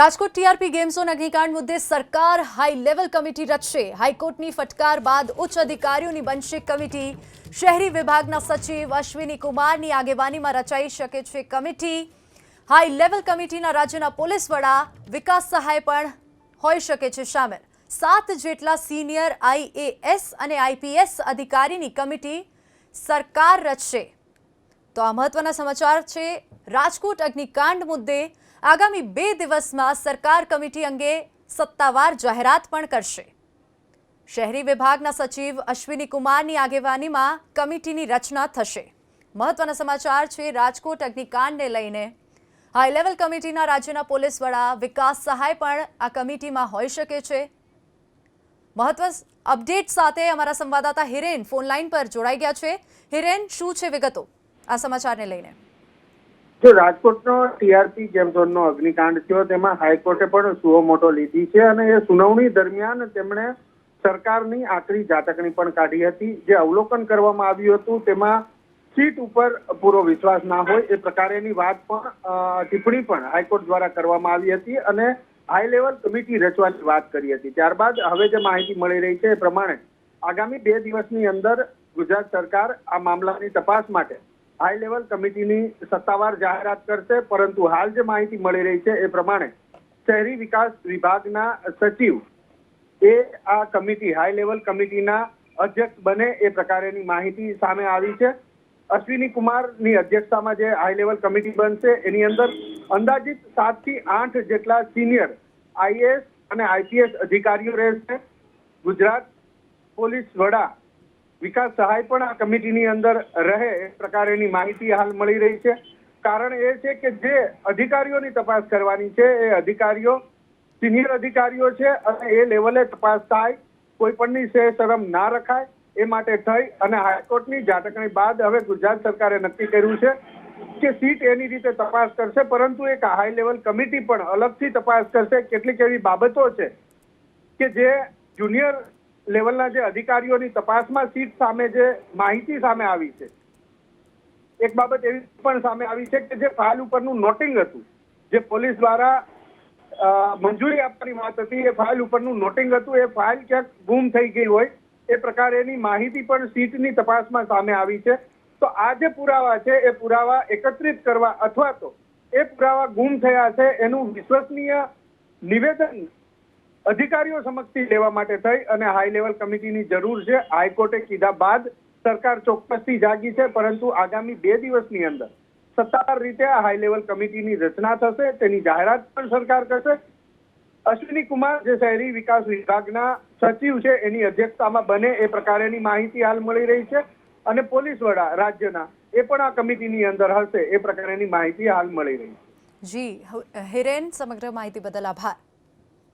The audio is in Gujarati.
રાજકોટ ટીઆરપી ગેમ અગ્નિકાંડ મુદ્દે સરકાર હાઈ લેવલ કમિટી રચશે. હાઈકોર્ટની ફટકાર બાદ ઉચ્ચ અધિકારીઓની બનશે કમિટી. શહેરી વિભાગના સચિવ અશ્વિની કુમારની આગેવાનીમાં રચાઈ શકે છે કમિટી. હાઈ લેવલ કમિટીના રાજ્યના પોલીસ વડા વિકાસ સહાય પણ હોઈ શકે છે સામેલ. સાત જેટલા સિનિયર આઈએએસ અને આઈપીએસ અધિકારીની કમિટી સરકાર રચશે. તો આ મહત્વના સમાચાર છે રાજકોટ અગ્નિકાંડ મુદ્દે આગામી બે દિવસમાં સરકાર કમિટી અંગે સત્તાવાર જાહેરાત પણ કરશે. શહેરી વિભાગના સચિવ અશ્વિની કુમારની આગેવાનીમાં કમિટીની રચના થશે. મહત્વના સમાચાર છે, રાજકોટ અગ્નિકાંડને લઈને. હાઈ લેવલ કમિટીના રાજ્યના પોલીસ વડા વિકાસ સહાય પણ આ કમિટીમાં હોઈ શકે છે. મહત્વ અપડેટ સાથે અમારા સંવાદદાતા હિરેન ફોનલાઈન પર જોડાઈ ગયા છે. હિરેન, શું છે વિગતો? આ સમાચારને લઈને. જો રાજકોટનો ટીઆરપી જેમ ઝોનનો અગ્નિકાંડ થયો, તેમાં હાઈકોર્ટે પણ સુઓ મોટો લીધી છે અને એ સુનાવણી દરમિયાન તેમણે સરકારની આકરી જાતકણી પણ કાઢી હતી. જે અવલોકન કરવામાં આવ્યું હતું, તેમાં સીટ ઉપર પૂરો વિશ્વાસ ના હોય એ પ્રકારેની વાત પણ ટિપ્પણી પણ હાઈકોર્ટ દ્વારા કરવામાં આવી હતી અને હાઈ લેવલ કમિટી રચવાની વાત કરી હતી. ત્યારબાદ હવે જે માહિતી મળી રહી છે એ પ્રમાણે આગામી બે દિવસની અંદર ગુજરાત સરકાર આ મામલાની તપાસ માટે હાઈ લેવલ કમિટીની સત્તાવાર જાહેરાત કરશે, પરંતુ હાલ જે માહિતી મળી રહી છે એ પ્રમાણે શહેરી વિકાસ વિભાગના સચિવ એ આ કમિટી હાઈ લેવલ કમિટીના અધ્યક્ષ બને એ પ્રકારેની માહિતી સામે આવી છે. અશ્વિની કુમારની અધ્યક્ષતામાં જે હાઈ લેવલ કમિટી બનશે, એની અંદર અંદાજિત સાતથી આઠ જેટલા સિનિયર આઈએએસ અને આઈપીએસ અધિકારીઓ રહેશે. ગુજરાત પોલીસ વડા વિકાસ સહાય પણ આ કમિટીની અંદર રહે એ પ્રકારેની માહિતી હાલ મળી રહી છે. કારણ એ છે કે જે અધિકારીઓની તપાસ કરવાની છે, એ અધિકારીઓ સિનિયર અધિકારીઓ છે અને એ લેવલે તપાસ થાય, કોઈ પણની સે શરમ ના રખાય, એ માટે થઈ અને હાઈકોર્ટની ઝાટકણી બાદ હવે ગુજરાત સરકારે નક્કી કર્યું છે કે સીટ એની રીતે તપાસ કરશે, પરંતુ એક હાઈ લેવલ કમિટી પણ અલગથી તપાસ કરશે, કેટલીક એવી બાબતો છે કે જે જુનિયર લેવલના જે અધિકારીઓની તપાસમાં સીટ સામે જે માહિતી સામે આવી છે, એક બાબત એવી પણ સામે આવી છે કે જે ફાઇલ ઉપરનું નોટિંગ હતું, જે પોલીસ દ્વારા મંજૂરી આપવાની વાત હતી, એ ફાઇલ ઉપરનું નોટિંગ હતું, એ ફાઇલ ક્યાંક ગુમ થઈ ગઈ હોય, એ પ્રકારેની માહિતી પણ સીટની તપાસમાં સામે આવી છે. તો આ જે પુરાવા છે, એ પુરાવા એકત્રિત કરવા અથવા તો એ પુરાવા ગુમ થયા છે, એનું વિશ્વસનીય નિવેદન અધિકારીઓ સમક્ષથી લેવા માટે થઈ અને હાઈ લેવલ કમિટીની જરૂર છે. હાઈકોર્ટે કીધા બાદ સરકાર ચોક્કસથી જાગી છે, પરંતુ આગામી બે દિવસની અંદર સત્તાવાર રીતે આ હાઈ લેવલ કમિટીની રચના થશે, તેની જાહેરાત પણ સરકાર કરશે. અશ્વિની કુમાર, જે શહેરી વિકાસ વિભાગના સચિવ છે, એની અધ્યક્ષતામાં બને એ પ્રકારેની માહિતી હાલ મળી રહી છે અને પોલીસ વડા રાજ્યના એ પણ આ કમિટીની અંદર હશે એ પ્રકારેની માહિતી હાલ મળી રહી છે. જી હિરેન, સમગ્ર માહિતી બદલ આભાર.